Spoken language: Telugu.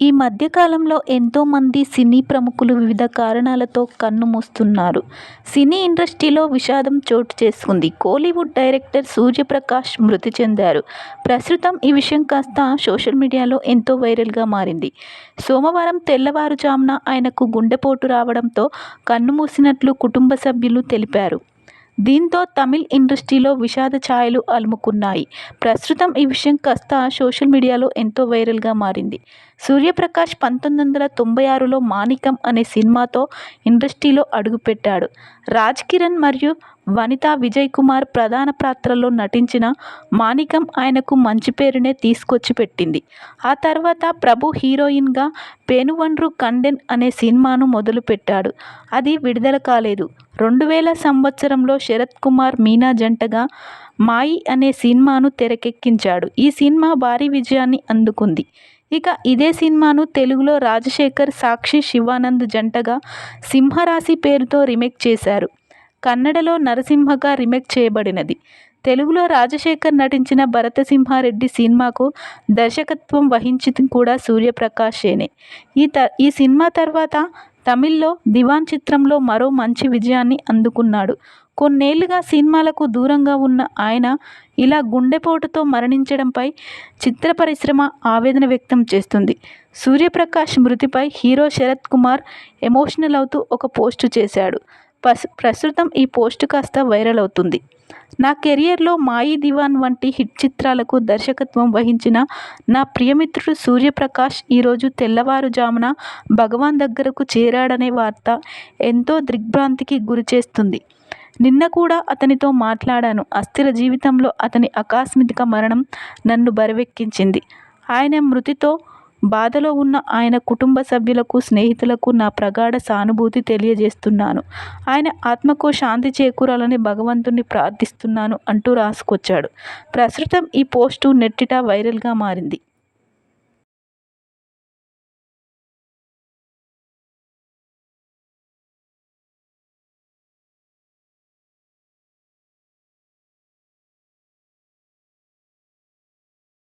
ఈ మధ్యకాలంలో ఎంతోమంది సినీ ప్రముఖులు వివిధ కారణాలతో కన్నుమూస్తున్నారు. సినీ ఇండస్ట్రీలో విషాదం చోటు చేసుకుంది. కోలీవుడ్ డైరెక్టర్ సూర్యప్రకాష్ మృతి చెందారు. ప్రస్తుతం ఈ విషయం కాస్త సోషల్ మీడియాలో ఎంతో వైరల్గా మారింది. సోమవారం తెల్లవారుజామున ఆయనకు గుండెపోటు రావడంతో కన్ను మూసినట్లు కుటుంబ సభ్యులు తెలిపారు. దీంతో తమిళ్ ఇండస్ట్రీలో విషాద ఛాయలు అలుముకున్నాయి. ప్రస్తుతం ఈ విషయం కాస్త సోషల్ మీడియాలో ఎంతో వైరల్గా మారింది. సూర్యప్రకాష్ పంతొమ్మిది వందల తొంభై ఆరులో మాణికం అనే సినిమాతో ఇండస్ట్రీలో అడుగుపెట్టాడు. రాజ్ కిరణ్ మరియు వనితా విజయకుమార్ ప్రధాన పాత్రలో నటించిన మాణికం ఆయనకు మంచి పేరునే తీసుకొచ్చి పెట్టింది ఆ తర్వాత ప్రభు హీరోయిన్గా పేనువండ్రు కండెన్ అనే సినిమాను మొదలుపెట్టాడు. అది విడుదల కాలేదు. రెండు వేల సంవత్సరంలో శరత్ కుమార్ మీనా జంటగా మాయి అనే సినిమాను తెరకెక్కించాడు. ఈ సినిమా భారీ విజయాన్ని అందుకుంది. ఇక ఇదే సినిమాను తెలుగులో రాజశేఖర్, సాక్షి శివానంద్ జంటగా సింహరాశి పేరుతో రీమేక్ చేశారు. కన్నడలో నరసింహగా రీమేక్ చేయబడినది. తెలుగులో రాజశేఖర్ నటించిన భరతసింహారెడ్డి సినిమాకు దర్శకత్వం వహించింది కూడా సూర్యప్రకాశేనే ఈ త ఈ సినిమా తర్వాత తమిళ్ళో దివాన్ చిత్రంలో మరో మంచి విజయాన్ని అందుకున్నాడు. కొన్నేళ్ళుగా సినిమాలకు దూరంగా ఉన్న ఆయన ఇలా గుండెపోటుతో మరణించడంపై చిత్ర పరిశ్రమ ఆవేదన వ్యక్తం చేస్తుంది సూర్యప్రకాష్ మృతిపై హీరో శరత్ కుమార్ ఎమోషనల్ అవుతూ ఒక పోస్టు చేశాడు. ప్రస్తుతం ఈ పోస్ట్ కాస్త వైరల్ అవుతుంది నా కెరియర్లో మాయి, దివాన్ వంటి హిట్ చిత్రాలకు దర్శకత్వం వహించిన నా ప్రియమిత్రుడు సూర్యప్రకాష్ ఈరోజు తెల్లవారుజామున భగవాన్ దగ్గరకు చేరాడనే వార్త ఎంతో దిగ్భ్రాంతికి గురిచేస్తుంది నిన్న కూడా అతనితో మాట్లాడాను. అస్థిర జీవితంలో అతని ఆకస్మిక మరణం నన్ను బరువెక్కించింది. ఆయన మృతితో బాధలో ఉన్న ఆయన కుటుంబ సభ్యులకు, స్నేహితులకు నా ప్రగాఢ సానుభూతి తెలియజేస్తున్నాను. ఆయన ఆత్మకు శాంతి చేకూరాలని భగవంతుణ్ణి ప్రార్థిస్తున్నాను అంటూ రాసుకొచ్చాడు. ప్రస్తుతం ఈ పోస్టు నెట్టిట వైరల్గా మారింది.